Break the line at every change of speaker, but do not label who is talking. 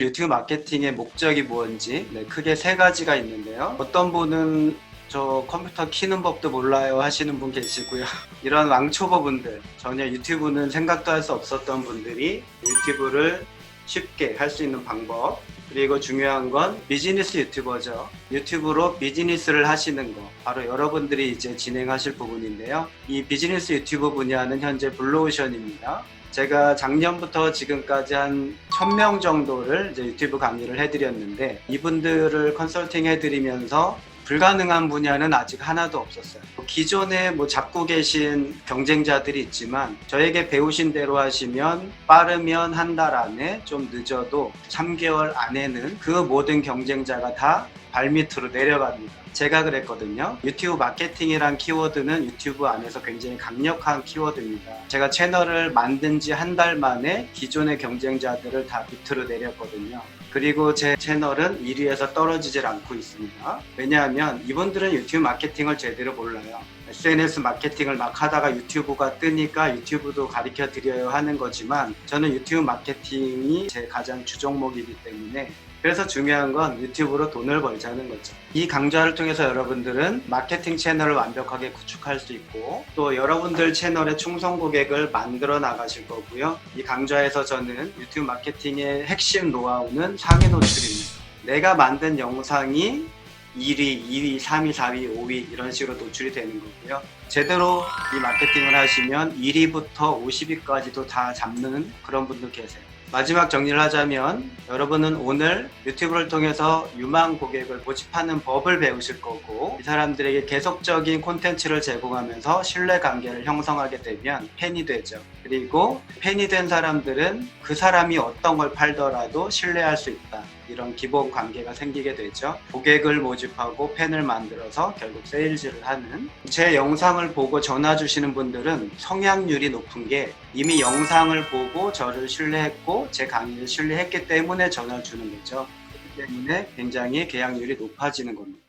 유튜브 마케팅의 목적이 뭔지 네, 크게 세 가지가 있는데요. 어떤 분은 저 컴퓨터 키는 법도 몰라요 하시는 분 계시고요. 이런 왕초보분들 전혀 유튜브는 생각도 할 수 없었던 분들이 유튜브를 쉽게 할 수 있는 방법 그리고 중요한 건 비즈니스 유튜버죠. 유튜브로 비즈니스를 하시는 거 바로 여러분들이 이제 진행하실 부분인데요. 이 비즈니스 유튜브 분야는 현재 블루오션입니다. 제가 작년부터 지금까지 한 1000명 정도를 이제 유튜브 강의를 해드렸는데 이분들을 컨설팅 해드리면서 불가능한 분야는 아직 하나도 없었어요. 기존에 뭐 잡고 계신 경쟁자들이 있지만 저에게 배우신 대로 하시면 빠르면 한 달 안에 좀 늦어도 3개월 안에는 그 모든 경쟁자가 다 발밑으로 내려갑니다. 제가 그랬거든요. 유튜브 마케팅이란 키워드는 유튜브 안에서 굉장히 강력한 키워드입니다. 제가 채널을 만든 지 한 달 만에 기존의 경쟁자들을 다 밑으로 내렸거든요. 그리고 제 채널은 1위에서 떨어지질 않고 있습니다. 왜냐하면 이분들은 유튜브 마케팅을 제대로 몰라요. SNS 마케팅을 막 하다가 유튜브가 뜨니까 유튜브도 가르쳐 드려요 하는 거지만 저는 유튜브 마케팅이 제 가장 주종목이기 때문에 그래서 중요한 건 유튜브로 돈을 벌자는 거죠. 이 강좌를 통해서 여러분들은 마케팅 채널을 완벽하게 구축할 수 있고 또 여러분들 채널의 충성 고객을 만들어 나가실 거고요. 이 강좌에서 저는 유튜브 마케팅의 핵심 노하우는 상위 노출입니다. 내가 만든 영상이 1위, 2위, 3위, 4위, 5위 이런 식으로 노출이 되는 거고요. 제대로 이 마케팅을 하시면 1위부터 50위까지도 다 잡는 그런 분들 계세요. 마지막 정리를 하자면 여러분은 오늘 유튜브를 통해서 유망 고객을 모집하는 법을 배우실 거고 이 사람들에게 계속적인 콘텐츠를 제공하면서 신뢰 관계를 형성하게 되면 팬이 되죠. 그리고 팬이 된 사람들은 그 사람이 어떤 걸 팔더라도 신뢰할 수 있다. 이런 기본 관계가 생기게 되죠. 고객을 모집하고 팬을 만들어서 결국 세일즈를 하는 제 영상을 보고 전화 주시는 분들은 성향률이 높은 게 이미 영상을 보고 저를 신뢰했고 제 강의를 신뢰했기 때문에 전화 주는 거죠. 그렇기 때문에 굉장히 계약률이 높아지는 겁니다.